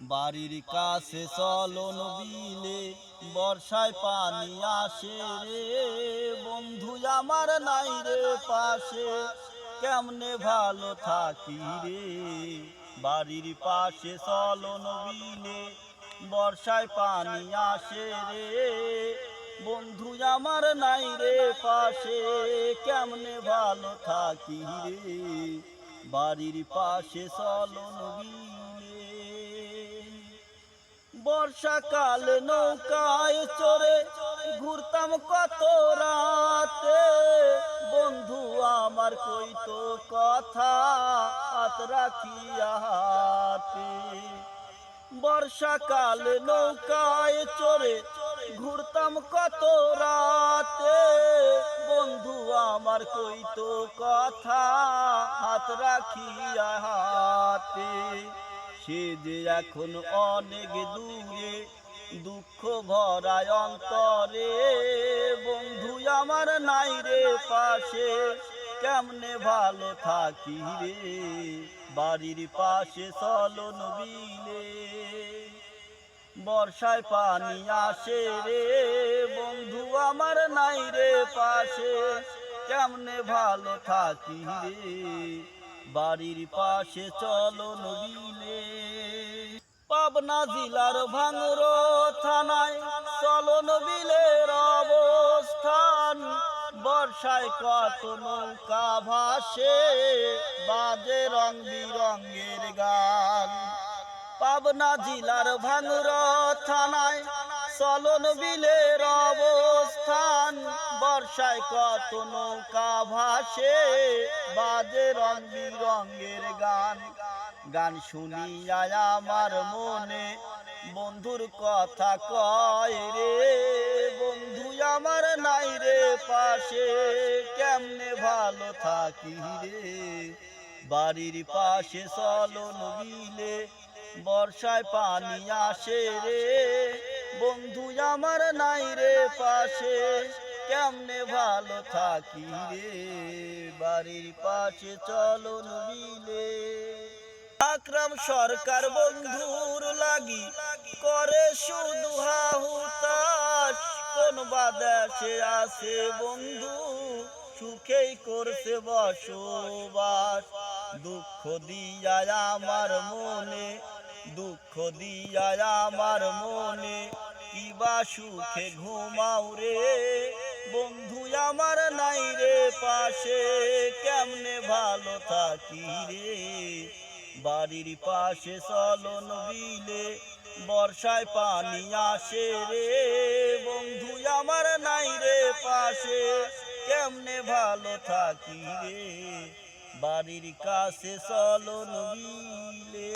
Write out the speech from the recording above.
বাড়ির কাছে চলো নবিলে, বর্ষায় পানি আসে রে। বন্ধু আমার নাই রে পাশে, কেমনে ভালো থাকি রে? বাড়ির পাশে চলো নবিলে, বর্ষায় পানি আসে রে। বন্ধু আমার নাই রে পাশে, কেমনে ভালো থাকি রে? বাড়ির পাশে চলো নবিলে। বর্ষাকাল নৌকায় চড়ে ঘুরতাম কত রাতে। বন্ধু, আমার কইতো কথা হাত রাখিয়া বর্ষাকাল নৌকায় চড়ে ঘুরতাম কত রাতে। বন্ধু, আমার কইতো কথা হাত রাখিয়া হাতে। সে যে এখন অনেক দূরে, দুঃখ ভরায় অন্তরে। বন্ধু, আমার নাই রে পাশে, কেমনে ভালো থাকি রে? বাড়ির পাশে চলো নবিলে বর্ষায় পানি আসে রে। বন্ধু, আমার নাই রে পাশে, কেমনে ভালো থাকি রে? বাড়ির পাশে চলো নবিলে পাবনা জেলার ভাঙর থানায় চলো নবিলের অবস্থান। বর্ষায় কত নৌকা ভাসে, বাজে রং বিরঙ্গের গান। পাবনা জেলার ভাঙর থানায় চলন বিলের বর্ষায় কত নৌকা ভাসে, বাজে রং বিরঙ্গের গান। গান শুনিয়া আমার মনে বন্ধুর কথা কয় রে, বন্ধু আমার নাই রে পাশে, কেমনে ভালো থাকি রে? বাড়ির পাশে চলো নবিলে বর্ষায় পানি আসে রে, বন্ধু আমার নাই রে পাশে। কেমনে ভালো থাকি রে? বাড়ির পাশে চলো নবিলে আকরাম সরকার বন্ধুর লাগি করে শুধু হাহুতাস কোন বাদেশে আছে বন্ধু, সুখেই করছে বসবাস। দুঃখ দিয়া আমার মনে, দুঃখ দিয়া আমার মনে কিবা সুখে ঘুমাও রে? পাশে কেমনে ভালো থাকি রে? বাড়ির পাশে চলো নবিলে বর্ষায় পানি আসে রে। বন্ধু আমার নাই রে পাশে, কেমনে ভালো থাকি রে? বাড়ির কাছে চলো নবিলে